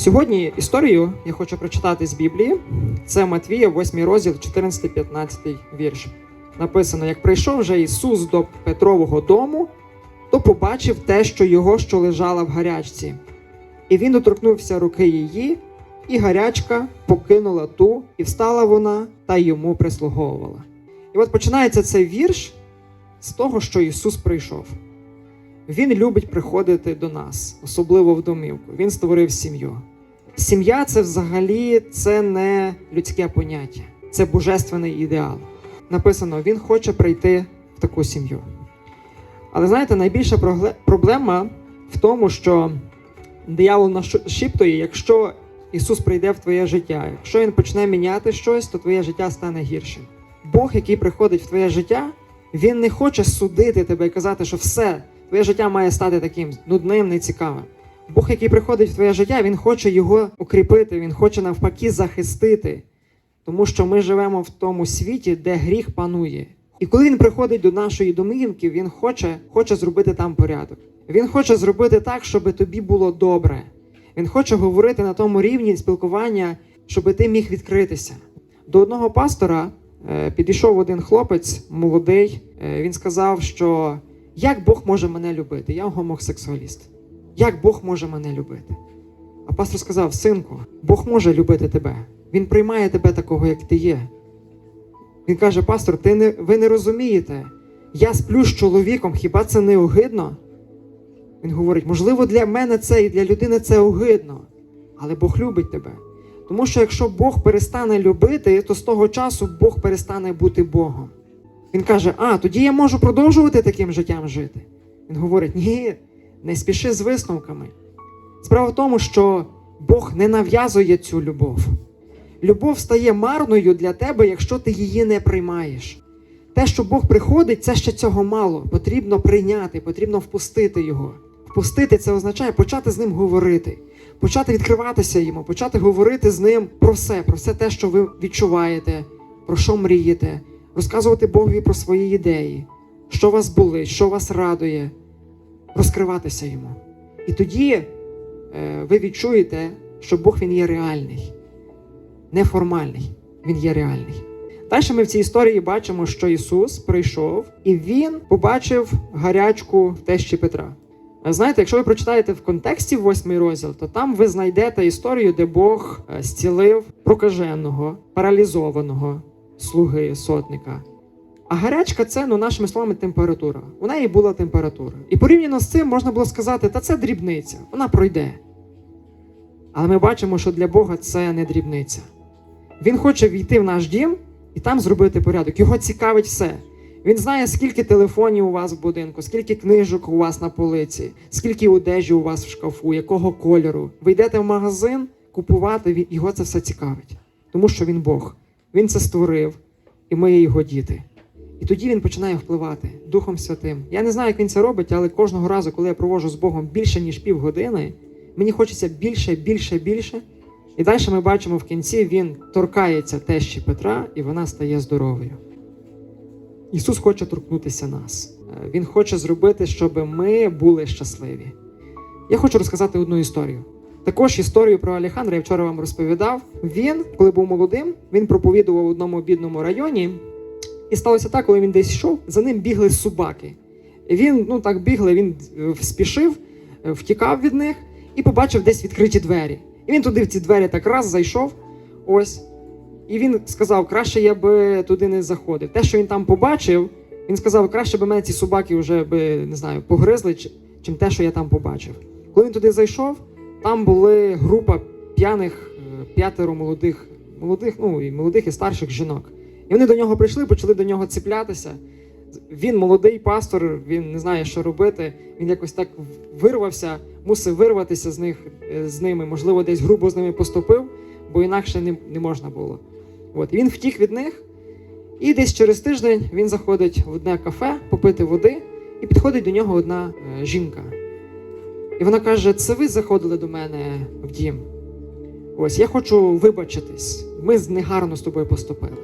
Сьогодні історію я хочу прочитати з Біблії. Це Матвія, 8 розділ, 14-15 вірш. Написано: як прийшов вже Ісус до Петрового дому, то побачив те, що його що лежала в гарячці. І він доторкнувся руки її, і гарячка покинула ту, і встала вона та йому прислуговувала. І от починається цей вірш з того, що Ісус прийшов. Він любить приходити до нас, особливо в домівку. Він створив сім'ю. Сім'я це взагалі це не людське поняття, це божественний ідеал. Написано, він хоче прийти в таку сім'ю. Але знаєте, найбільша проблема в тому, що диявол нашіптує, якщо Ісус прийде в твоє життя, якщо Він почне міняти щось, то твоє життя стане гіршим. Бог, який приходить в твоє життя, Він не хоче судити тебе і казати, що все, твоє життя має стати таким нудним, нецікавим. Бог, який приходить в твоє життя, Він хоче його укріпити, Він хоче навпаки захистити. Тому що ми живемо в тому світі, де гріх панує. І коли він приходить до нашої домівки, він хоче, хоче зробити там порядок. Він хоче зробити так, щоб тобі було добре. Він хоче говорити на тому рівні спілкування, щоб ти міг відкритися. До одного пастора е, підійшов один хлопець, молодий. Е, він сказав, що як Бог може мене любити? Я гомосексуаліст. Як Бог може мене любити? А пастор сказав: Синку, Бог може любити тебе. Він приймає тебе такого, як ти є. Він каже: Пастор, ти не, ви не розумієте. Я сплю з чоловіком, хіба це не огидно? Він говорить: можливо, для мене це і для людини це огидно, але Бог любить тебе. Тому що якщо Бог перестане любити, то з того часу Бог перестане бути Богом. Він каже: А, тоді я можу продовжувати таким життям жити. Він говорить: ні, не спіши з висновками. Справа в тому, що Бог не нав'язує цю любов. Любов стає марною для тебе, якщо ти її не приймаєш. Те, що Бог приходить, це ще цього мало. Потрібно прийняти, потрібно впустити його. Впустити це означає почати з ним говорити, почати відкриватися йому, почати говорити з ним про все, про все те, що ви відчуваєте, про що мрієте, розказувати Богові про свої ідеї, що вас болить, що вас радує, розкриватися йому. І тоді е, ви відчуєте, що Бог він є реальний, неформальний, він є реальний. Далі ми в цій історії бачимо, що Ісус прийшов і Він побачив гарячку тещі Петра. Знаєте, якщо ви прочитаєте в контексті восьмий розділ, то там ви знайдете історію, де Бог е, зцілив прокаженого, паралізованого слуги сотника. А гарячка це, ну, нашими словами, температура. У неї була температура. І порівняно з цим можна було сказати, та це дрібниця, вона пройде. Але ми бачимо, що для Бога це не дрібниця. Він хоче війти в наш дім і там зробити порядок. Його цікавить все. Він знає, скільки телефонів у вас в будинку, скільки книжок у вас на полиці, скільки одежі у вас в шкафу, якого кольору. Ви йдете в магазин купувати, його це все цікавить. Тому що він Бог. Він це створив, і ми є його діти. І тоді він починає впливати Духом Святим. Я не знаю, як він це робить, але кожного разу, коли я проводжу з Богом більше ніж півгодини, мені хочеться більше, більше, більше. І далі ми бачимо в кінці, він торкається тещі Петра, і вона стає здоровою. Ісус хоче торкнутися нас. Е, Він хоче зробити, щоб ми були щасливі. Я хочу розказати одну історію. Також історію про Алехандра я вчора вам розповідав. Він, коли був молодим, він проповідував в одному бідному районі. І сталося так, коли він десь йшов, за ним бігли собаки. Він, ну так бігли, він е, спішив, е, втікав від них і побачив десь відкриті двері. І він туди в ці двері так раз зайшов. Ось. І він сказав, краще я би туди не заходив. Те, що він там побачив, він сказав, краще би мене ці собаки вже би, не знаю, погризли, чим те, що я там побачив. Коли він туди зайшов, там були група п'яних, е, п'ятеро молодих, молодих, ну і молодих і старших жінок. І вони до нього прийшли, почали до нього ціплятися. Він молодий пастор, він не знає, що робити. Він якось так вирвався, мусив вирватися з них е, з ними. Можливо, десь грубо з ними поступив, бо інакше не, не можна було. От і він втік від них. І десь через тиждень він заходить в одне кафе попити води, і підходить до нього одна е, жінка. І вона каже: Це ви заходили до мене в дім. Ось я хочу вибачитись. Ми негарно з тобою поступили.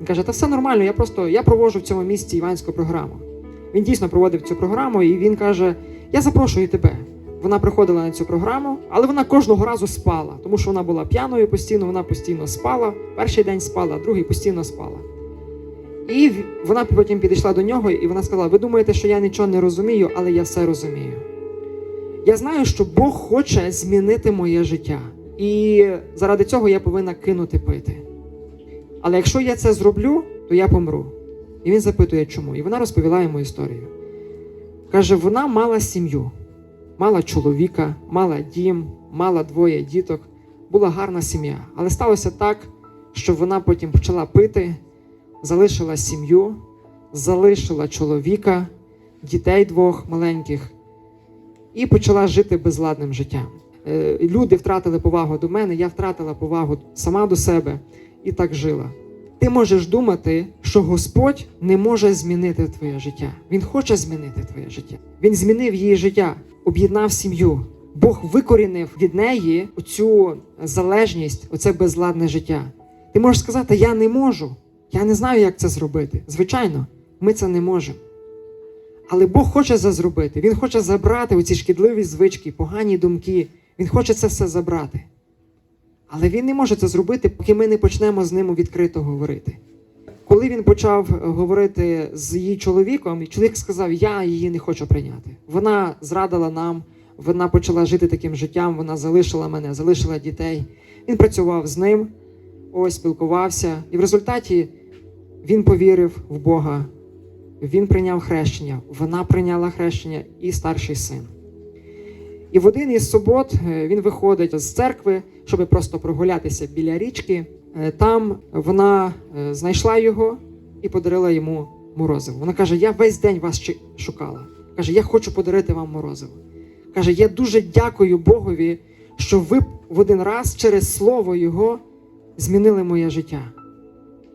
Він каже: Та все нормально, я просто я проводжу в цьому місці іванську програму. Він дійсно проводив цю програму, і він каже: Я запрошую тебе. вона приходила на цю програму, але вона кожного разу спала, тому що вона була п'яною постійно, вона постійно спала. Перший день спала, другий постійно спала. І вона потім підійшла до нього і вона сказала: Ви думаєте, що я нічого не розумію, але я все розумію. Я знаю, що Бог хоче змінити моє життя. І заради цього я повинна кинути пити. Але якщо я це зроблю, то я помру. І він запитує, чому. І вона розповіла йому історію. Каже, вона мала сім'ю, мала чоловіка, мала дім, мала двоє діток, була гарна сім'я. Але сталося так, що вона потім почала пити, залишила сім'ю, залишила чоловіка, дітей двох маленьких і почала жити безладним життям. Е, Люди втратили повагу до мене, я втратила повагу сама до себе і так жила. Ти можеш думати, що Господь не може змінити твоє життя. Він хоче змінити твоє життя. Він змінив її життя, об'єднав сім'ю. Бог викорінив від неї оцю залежність, оце безладне життя. Ти можеш сказати, я не можу, я не знаю, як це зробити. Звичайно, ми це не можемо. Але Бог хоче це зробити. Він хоче забрати оці шкідливі звички, погані думки. Він хоче це все забрати. Але він не може це зробити, поки ми не почнемо з ним відкрито говорити. Коли він почав е, говорити з її чоловіком, і чоловік сказав: Я її не хочу прийняти. Вона зрадила нам, вона почала жити таким життям, вона залишила мене, залишила дітей. Він працював з ним, ось спілкувався, і в результаті він повірив в Бога. Він прийняв хрещення, вона прийняла хрещення і старший син. І в один із субот е, він виходить з церкви, щоб просто прогулятися біля річки. Е, Там вона е, знайшла його і подарила йому морозиво. Вона каже: Я весь день вас шукала. Каже, я хочу подарити вам морозиво. Каже, я дуже дякую Богові, що ви в один раз через слово Його змінили моє життя.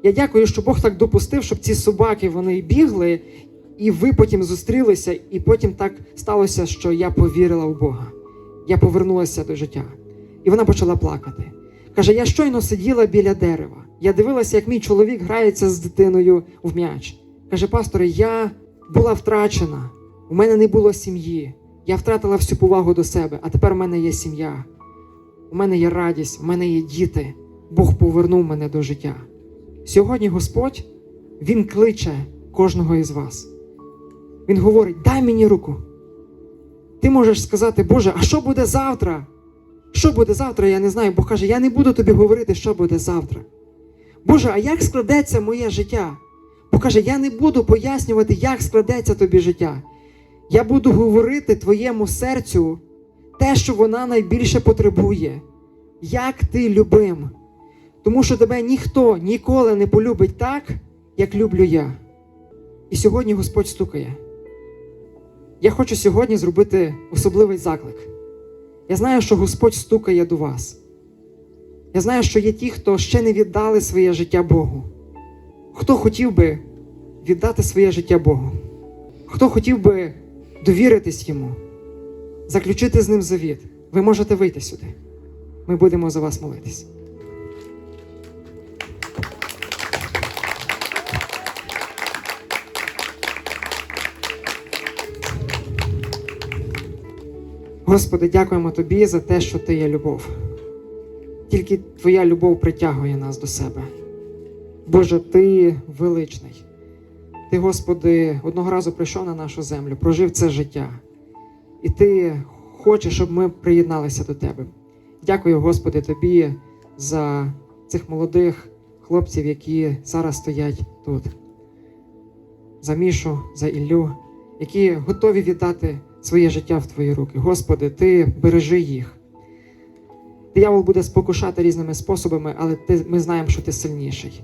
Я дякую, що Бог так допустив, щоб ці собаки вони бігли, і ви потім зустрілися, і потім так сталося, що я повірила в Бога. Я повернулася до життя. І вона почала плакати. Каже: я щойно сиділа біля дерева. Я дивилася, як мій чоловік грається з дитиною в м'яч. Каже, пасторе, я була втрачена, у мене не було сім'ї. Я втратила всю повагу до себе, а тепер у мене є сім'я. У мене є радість, у мене є діти. Бог повернув мене до життя. Сьогодні Господь Він кличе кожного із вас. Він говорить: дай мені руку. Ти можеш сказати, Боже, а що буде завтра? Що буде завтра, я не знаю. Бог каже, я не буду тобі говорити, що буде завтра. Боже, а як складеться моє життя? Бог каже, я не буду пояснювати, як складеться тобі життя. Я буду говорити твоєму серцю те, що вона найбільше потребує. Як ти любим. Тому що тебе ніхто ніколи не полюбить так, як люблю я. І сьогодні Господь стукає. Я хочу сьогодні зробити особливий заклик. Я знаю, що Господь стукає до вас. Я знаю, що є ті, хто ще не віддали своє життя Богу. Хто хотів би віддати своє життя Богу? Хто хотів би довіритись йому, заключити з ним завіт? Ви можете вийти сюди. Ми будемо за вас молитись. Господи, дякуємо Тобі за те, що Ти є любов. Тільки Твоя любов притягує нас до себе. Боже, Ти величний. Ти, Господи, одного разу прийшов на нашу землю, прожив це життя. І Ти хочеш, щоб ми приєдналися до Тебе. Дякую, Господи, Тобі за цих молодих хлопців, які зараз стоять тут. За Мішу, за Іллю, які готові віддати своє життя в Твої руки. Господи, Ти бережи їх. Диявол буде спокушати різними способами, але ти, ми знаємо, що ти сильніший.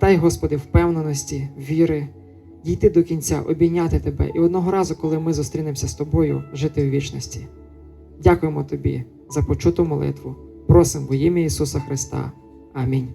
Дай, Господи, впевненості, віри, дійти до кінця, обійняти Тебе і одного разу, коли ми зустрінемося з тобою, жити у вічності. Дякуємо Тобі за почуту молитву. Просимо во ім'я Ісуса Христа. Амінь.